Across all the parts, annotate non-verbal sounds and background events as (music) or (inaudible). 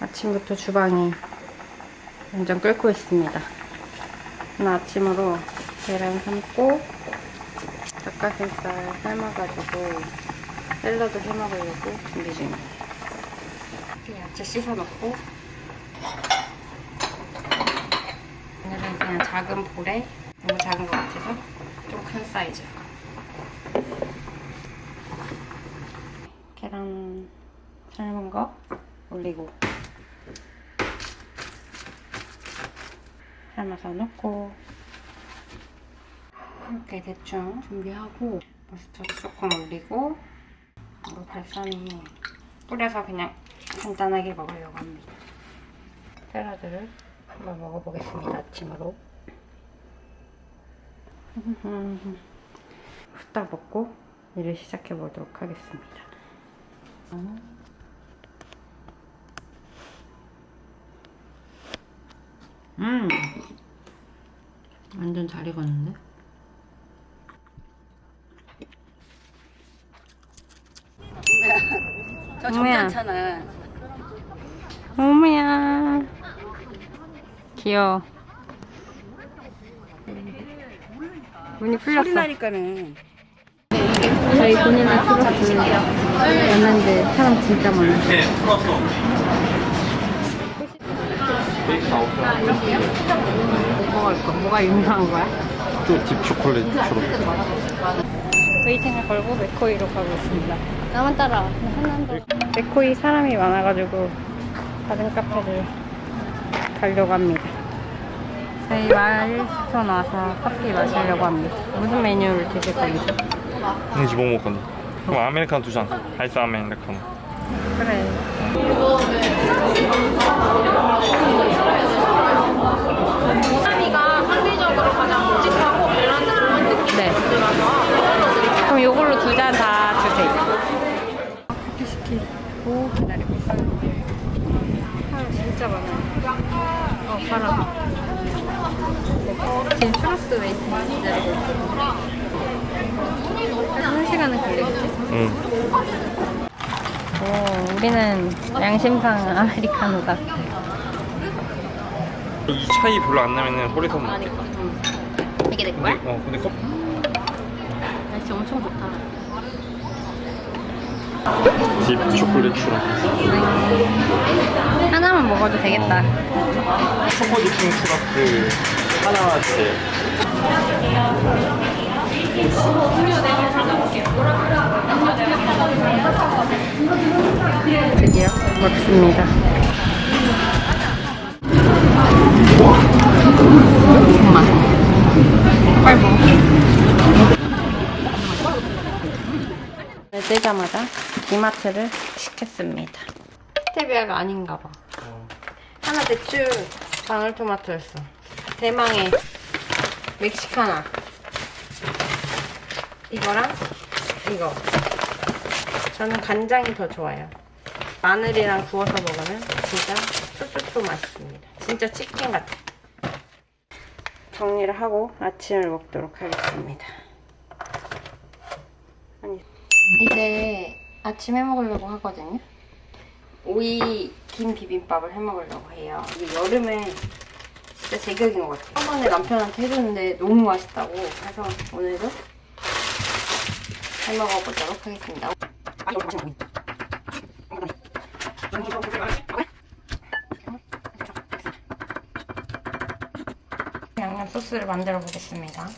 아침부터 주방이 완전 끓고 있습니다. 오늘 아침으로 계란 삶고 닭가슴살 삶아가지고 샐러드 해먹으려고 준비 중이에요. 야채 씻어놓고 오늘은 그냥 작은 볼에 너무 작은 것 같아서 좀 큰 사이즈 계란 삶은 거 올리고 삶아서 넣고 이렇게 대충 준비하고 머스터드 조금 올리고 그리고 발사믹 뿌려서 그냥 간단하게 먹으려고 합니다. 샐러드를 한번 먹어보겠습니다. 아침으로. 후딱 먹고 일을 시작해 보도록 하겠습니다. 음, 완전 잘 익었는데? 저. 점잖잖아. 어머야. 귀여워. 문이 풀렸어. 소리 나니까는. 저희 본인의 플러스 였는데 사람 진짜 많아. 뭐가 있고 뭐가 유명한 거야? 딥 초콜릿 초록 웨이팅을 걸고 맥코이로 가고 있습니다. 나만 따라. 맥코이 사람이 많아가지고 다른 카페를 가려고 합니다. 저희 마일스톤 와서 커피 마시려고 합니다. 무슨 메뉴를 드실 거예요? 이제 뭐 먹었니? 그럼 아메리카노 두 잔 아이스 아메리카노 그래. 사람이가 상대적으로 가장 묵직하고 밸런스 좋은 느낌이 네. 들어서 그럼 요걸로 두 잔 다 주세요. 커피 시키고 기다리고 있어요. 사람 진짜 많아요. 어, 바람. 지금 추러스 웨이팅 기다리고. 한 시간은 걸리겠지? 응 오, 우리는 양심상 아메리카노다. 이 차이 별로 안 나면은 호리선 먹게 이게 내 근데, 어 근데 컵 날씨 엄청 좋다. 딥 초콜릿 초록 하나만 먹어도 되겠다. 초코 디핑 추러스 하나 주세요 드디어 먹습니다. 정말. 빨리 먹어. 네, 뜨자마자 이마트를 시켰습니다. 스테비아가 아닌가 봐. 하나 대충 방울토마토였어. 대망의 멕시카나. 이거랑 이거. 저는 간장이 더 좋아요. 마늘이랑 구워서 먹으면 진짜 쏘쏘쏘 맛있습니다. 진짜 치킨 같아. 정리를 하고 아침을 먹도록 하겠습니다. 아니, 이제 아침 해 먹으려고 하거든요. 오이 김 비빔밥을 해 먹으려고 해요. 이게 여름에 진짜 제격인 것 같아요. 한 번에 남편한테 해줬는데 너무 맛있다고 해서 오늘도 해 먹어보도록 하겠습니다. 양 소스를 만들어 보겠습니다.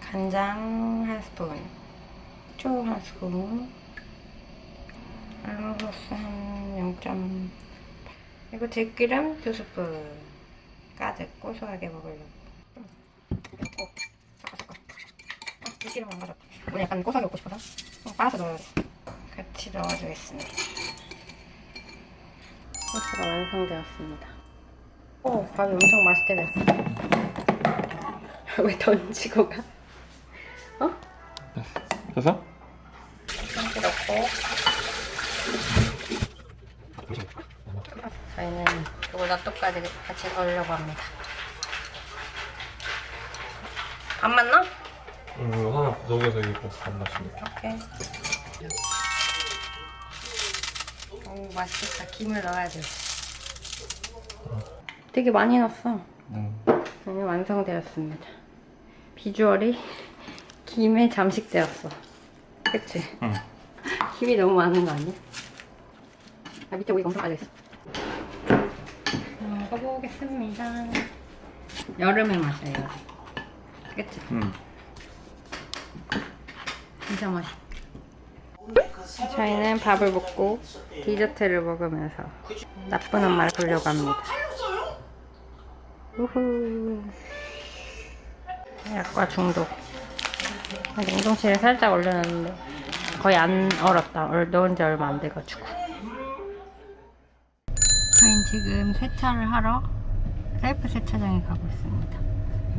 간장 한 스푼, 초 한 스푼, 알로로스 한 0.8 그리고 들기름 두 스푼 가득 고소하게 먹으려고. 섞고 섞어 섞어 아, 들기름 안 가졌다. 오늘 약간 고소하게 먹고 싶어서. 좀 빨아서 넣어야 돼 같이 넣어주겠습니다. 소스가 완성되었습니다. 오 밥이 엄청 맛있게 됐어 (laughs) 왜 던지고 가? 어? 됐어? 저희는 이걸 낫또까지 같이 넣으려고 합니다 안 맞나? 응 이거 하나 구석에서 이거 안 마시네 오케이 오 맛있겠다 김을 넣어야 돼 되게 많이 넣었어. 응. 이미 완성되었습니다. 비주얼이 김에 잠식되었어. 그치? 응. 김이 너무 많은 거 아니야? 아, 밑에 오이가 엄청 빠져있어. 먹어보겠습니다. 여름의 맛이야, 여름. 그치? 응. 진짜 맛있어. 저희는 밥을 먹고 디저트를 먹으면서 나쁜 엄마를 보려고 합니다. 우후. 약과 중독. 냉동실에 살짝 올려놨는데 거의 안 얼었다. 얼- 넣은 지 얼마 안 돼가지고. 저희는 지금 세차를 하러 셀프 세차장에 가고 있습니다.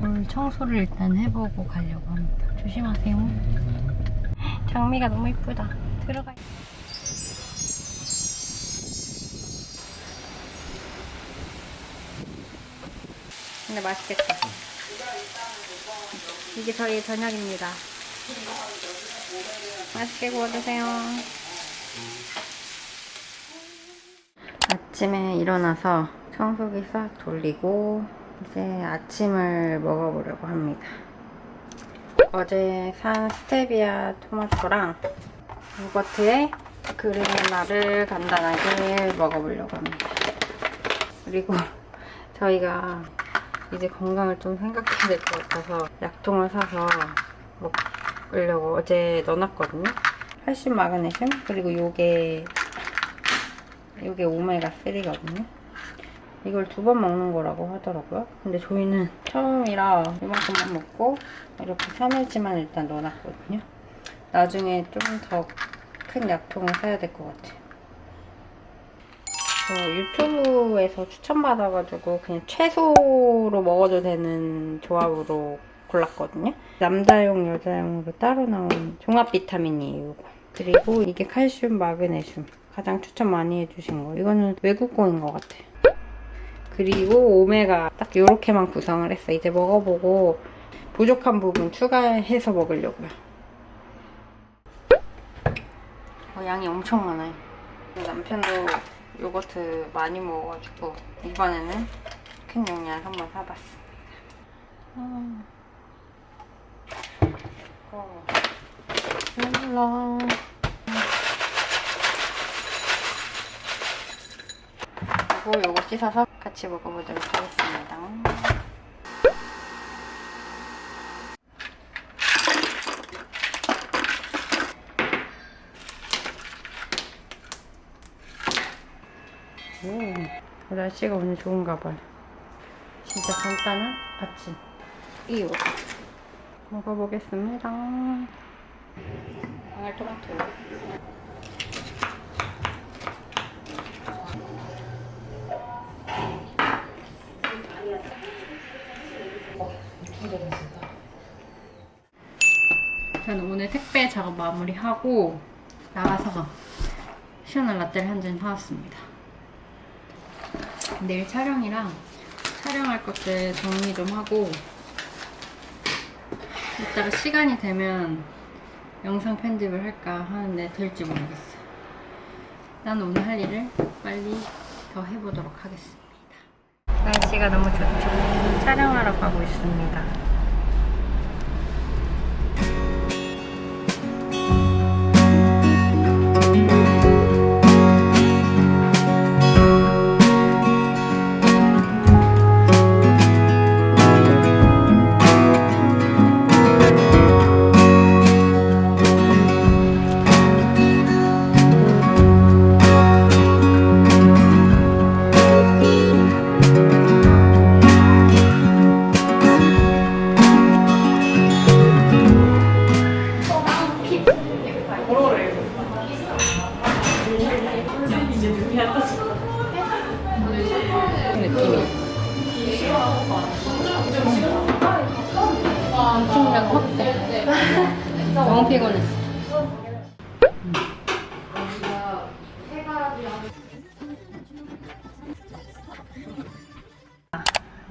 오늘 청소를 일단 해보고 가려고 합니다. 조심하세요. 장미가 너무 이쁘다. 들어가. 근데 맛있겠다. 이게 저희 저녁입니다. 맛있게 구워 드세요. 아침에 일어나서 청소기 싹 돌리고 이제 아침을 먹어보려고 합니다. 어제 산 스테비아 토마토랑 요거트에 그래놀라를 간단하게 먹어보려고 합니다. 그리고 저희가 이제 건강을 좀 생각해야 될 것 같아서 약통을 사서 먹으려고 어제 넣어놨거든요. 칼슘, 마그네슘 그리고 요게 요게 오메가 3거든요. 이걸 두 번 먹는 거라고 하더라고요. 근데 저희는 처음이라 이만큼만 먹고 이렇게 3일치만 일단 넣어놨거든요. 나중에 좀 더 큰 약통을 사야 될 것 같아요. 저 유튜브에서 추천받아가지고 그냥 채소로 먹어도 되는 조합으로 골랐거든요. 남자용, 여자용으로 따로 나온 종합 비타민이에요. 그리고 이게 칼슘, 마그네슘 가장 추천 많이 해주신 거. 이거는 외국 거인 것 같아요. 그리고 오메가 딱 이렇게만 구성을 했어. 이제 먹어보고 부족한 부분 추가해서 먹으려고요. 어, 양이 엄청 많아요. 남편도 요거트 많이 먹어가지고 이번에는 큰 용량 한번 사봤습니다. 음. 어. 몰라. 그리고 요거 씻어서 같이 먹어보도록 하겠습니다. 오, 날씨가 오늘 좋은가 봐요. 진짜 간단한 아침. 이요. 먹어보겠습니다. 방울 토마토. 저는 오늘 택배 작업 마무리하고 나가서 시원한 라떼를 한 잔 사왔습니다. 내일 촬영이랑 촬영할 것들 정리 좀 하고 이따가 시간이 되면 영상 편집을 할까 하는데 될지 모르겠어요. 난 오늘 할 일을 빨리 더 해보도록 하겠습니다. 날씨가 너무 좋죠. 촬영하러 가고 있습니다.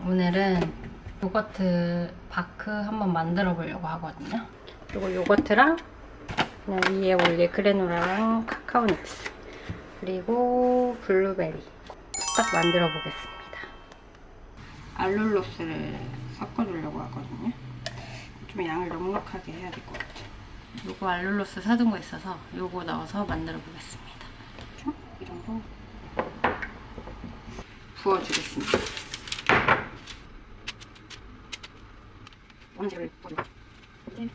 오늘은 요거트 바크 한번 만들어 보려고 하거든요. 그리고 요거트랑 그냥 위에 올릴 그래놀라랑 카카오 닙스 그리고 블루베리 딱 만들어 보겠습니다. 알룰로스를 섞어주려고 하거든요. 좀 양을 넉넉하게 해야 될 것 같아요. 요거 알룰로스 사둔 거 있어서 요거 넣어서 만들어 보겠습니다. 좀이 정도 부어주겠습니다. 원재를 뿌려. 이렇게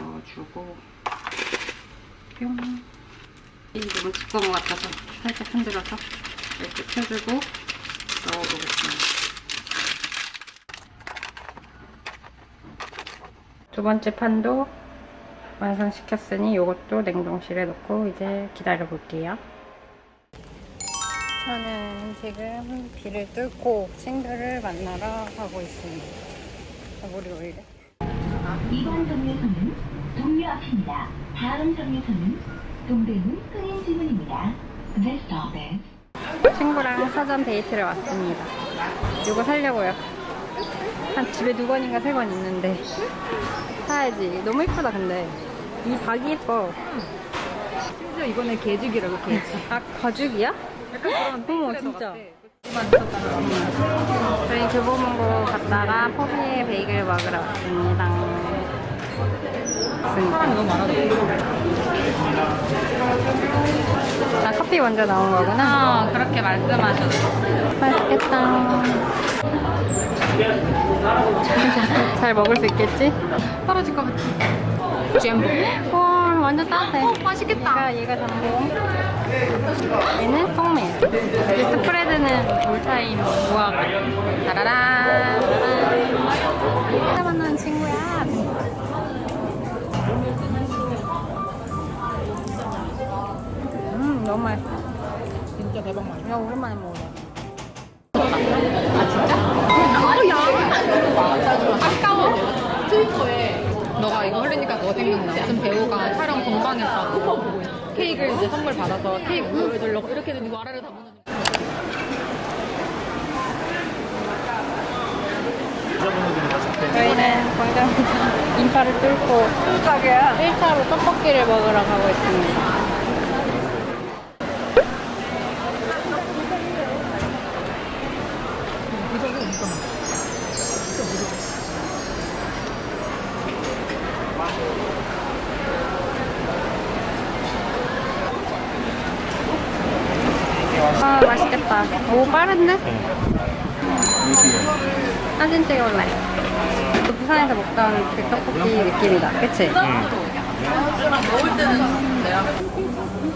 넣어주고 뿅. 이 너무 두꺼운 것 같아서 살짝 흔들어서 이렇게 펴주고 넣어보겠습니다. 두 번째 판도 완성시켰으니 이것도 냉동실에 넣고 이제 기다려 볼게요. 저는 지금 비를 뚫고 친구를 만나러 가고 있습니다. 아, 머리 왜 이래? 이번 정류소는 동묘 앞입니다. 다음 정류소는 동대문 흥인지문입니다. This stop is 친구랑 사전 데이트를 왔습니다. 이거 살려고요. 한 집에 두 번인가 세번 있는데 사야지. 너무 예쁘다 근데 이 박이 예뻐. 심지어 이거는 개죽이라고 개죽. 아 가죽이야? 약간 그런 어머 진짜. 저희 교보문고 갔다가 포비의 베이글 먹으러 왔습니다. 사람이 너무 많아서. 아 커피 먼저 나온 거구나. 아, 그렇게 말씀하셨어. 맛있겠다. 잘 먹을 수 있겠지? 떨어질 것 같아. 잼보. 와 완전 따뜻해. 어, 맛있겠다. 얘가, 얘가 전복. 얘는 통밀. 이 스프레드는 올타임 무화과. 따라란. 따란. 너무 맛있어. 진짜 대박 맛있어. 야 오랜만에 먹어요. 아까워. 트위터에 너가 이거 흘리니까 그거 생각나. 무슨 배우가 촬영 공방에서 케이크를 이제 선물 받아서 케이크 보여주려고 이렇게 되는 와라를 담는 저희는 광장 인파를 뚫고 1차로 떡볶이를 먹으러 가고 있습니다. 아 맛있겠다. 오 빠른데? 사진 찍을래. 부산에서 먹던 그 떡볶이 느낌이다. 그치?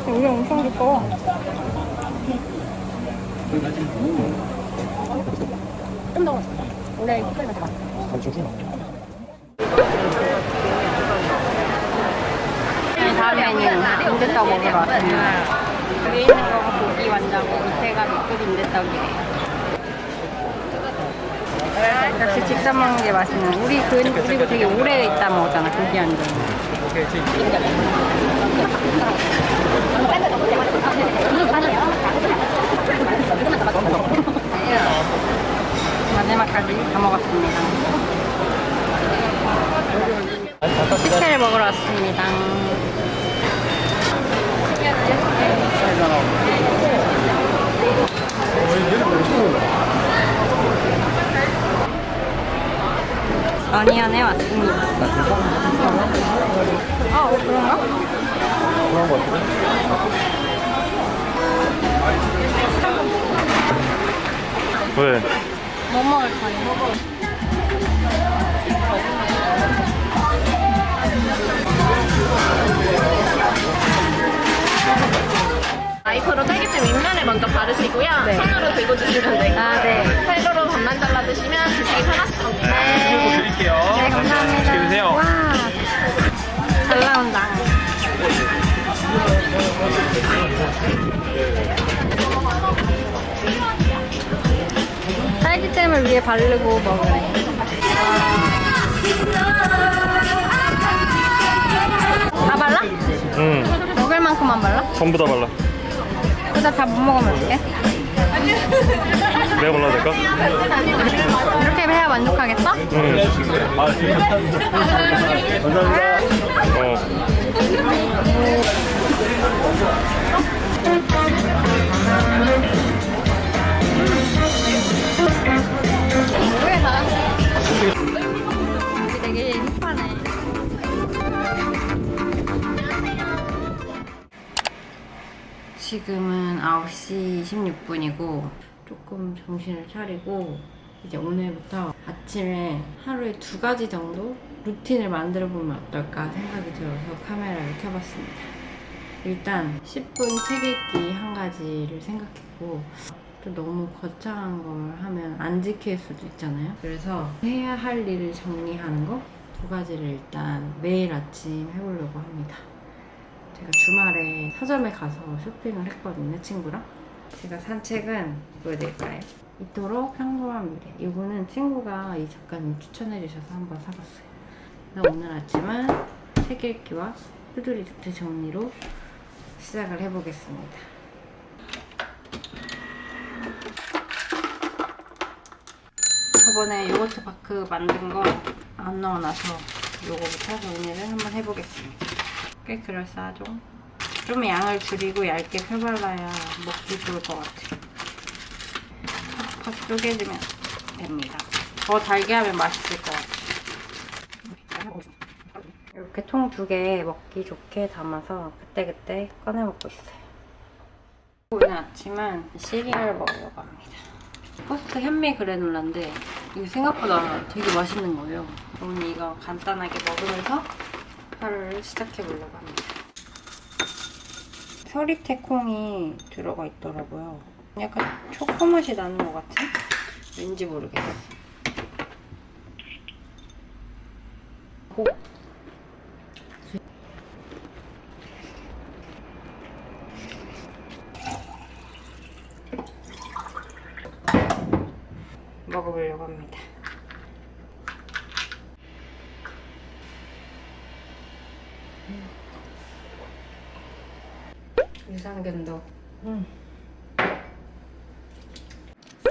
여기 엄청 두꺼워. 좀 더. 원래 마셔봐. 네, 다음 메뉴 빈대떡 먹으러 왔습니다. 위에 있는 거가 고기 완자고 밑에가 미국 빈대떡이에요. 역시 직접 먹는 게 맛있는. 우리 그 그리고 되게 오래 있다 먹었잖아 고기 완자. 마지막까지 다 먹었습니다. 식혜를 먹으러 왔습니다. 어니언에 왔습니다. 아, 어, 그런가? 그런 거 같은데? 왜? 뭐 먹을 거니? 와이프로 딸기찜 윗면을 먼저 바르시고요. 손으로 들고 드시면 되고 아, 네. 칼로로 반만 잘라 드시면 드시기 편하실 겁니다. 네. 드릴게요. 네, 감사합니다. 드세요. 와, 잘 나온다. 딸기잼을 위에 바르고 먹으래. 다 발라? 응. 먹을 만큼만 발라? 전부 다 발라. 그다 다 못 먹으면 어떡해? 내가 골라도 될까? 이렇게 해야 만족하겠어? 응. 어. 지금은 9시 26분이고 조금 정신을 차리고 이제 오늘부터 아침에 하루에 두 가지 정도 루틴을 만들어 보면 어떨까 생각이 들어서 카메라를 켜봤습니다. 일단 10분 책 읽기 한 가지를 생각했고 또 너무 거창한 걸 하면 안 지킬 수도 있잖아요. 그래서 해야 할 일을 정리하는 거 두 가지를 일단 매일 아침 해보려고 합니다. 제가 주말에 서점에 가서 쇼핑을 했거든요, 친구랑. 제가 산 책은 보여드릴까요? 이토록 평범한 미래. 이거는 친구가 이 작가님 추천해주셔서 한번 사봤어요. 오늘 아침은 책 읽기와 투두리스트 정리로 시작을 해보겠습니다. 저번에 요거트 파크 만든 거 안 넣어놔서 요거부터 오늘은 한번 해보겠습니다. 꽤 그럴싸하죠? 좀 양을 줄이고 얇게 펴발라야 먹기 좋을 것 같아요. 팍팍 쪼개지면 됩니다. 더 달게 하면 맛있을 것 같아요. 이렇게 통 두 개 먹기 좋게 담아서 그때그때 꺼내 먹고 있어요. 오늘 아침은 시리얼 먹으려고 합니다. 포스트 현미 그래놀라인데 이게 생각보다 되게 맛있는 거예요. 오늘 이거 간단하게 먹으면서 하루를 시작해 보려고 합니다. 서리태 콩이 들어가 있더라고요. 약간 초코 맛이 나는 것 같은? 왠지 모르겠어. 오. 먹어보려고 합니다. 유산균도. 음.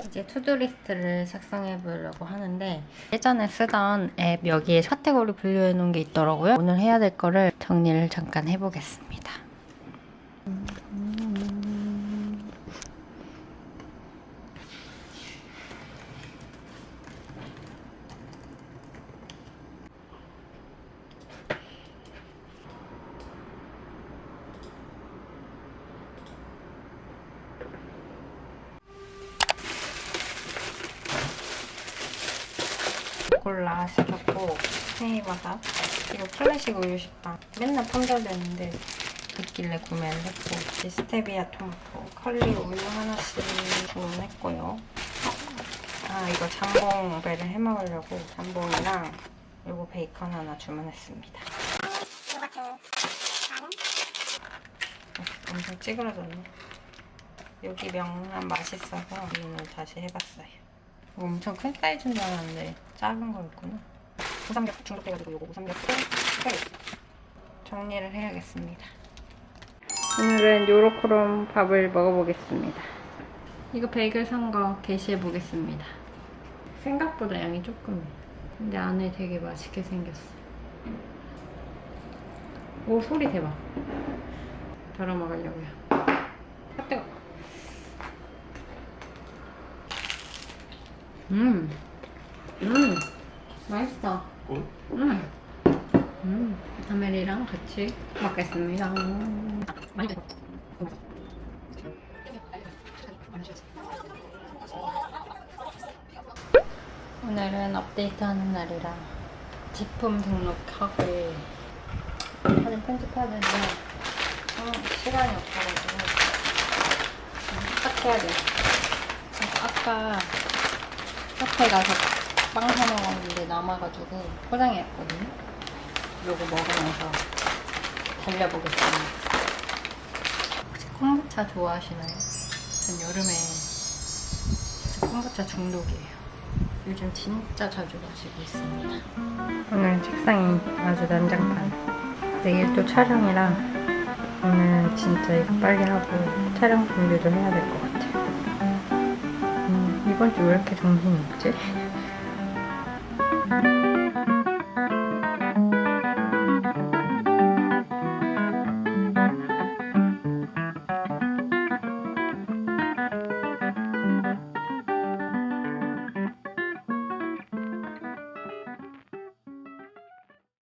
이제 투두리스트를 작성해 보려고 하는데 예전에 쓰던 앱 여기에 카테고리 분류해 놓은 게 있더라고요. 오늘 해야 될 거를 정리를 잠깐 해보겠습니다. 콜라 시켰고 생이버섯 그리고 클래식 우유 식빵. 맨날 품절되는데 있길래 구매를 했고 스테비아 토마토 컬리 우유 하나씩 주문했고요. 아 이거 잠봉 배를 해먹으려고 잠봉이랑 요거 베이컨 하나 주문했습니다. 어, 엄청 찌그러졌네. 여기 명란 맛있어서 오늘 다시 해봤어요. 이거 엄청 큰 사이즈인 줄 알았는데 작은 거였구나. 무삼겹 중독돼가지고 이거 무삼겹 해야겠어. 정리를 해야겠습니다. 오늘은 요로크롬 밥을 먹어보겠습니다. 이거 베이글 산 거 게시해 보겠습니다. 생각보다 양이 조금. 근데 안에 되게 맛있게 생겼어. 오 소리 대박. 덜어 먹으려고요. 아 뜨거. 음, 음, 맛있어. 굿? 음, 음, 타멜이랑 같이 먹겠습니다. 많이 오늘은 업데이트하는 날이라 제품 등록하고 사진 편집하는데 어, 시간이 없어가지고 딱 해야 돼. 그래서 아까 카페 가서 빵 사 먹었는데 남아가지고 포장해왔거든요. 요거 먹으면서 달려보겠습니다. 혹시 kombucha 좋아하시나요? 전 여름에 진짜 kombucha 중독이에요. 요즘 진짜 자주 마시고 있습니다. 오늘 책상이 아주 난장판. 내일 또 촬영이라 오늘 진짜 이거 빨리 하고 촬영 준비도 해야 될 것 같아요. 음, 이번 주 왜 이렇게 정신이 없지?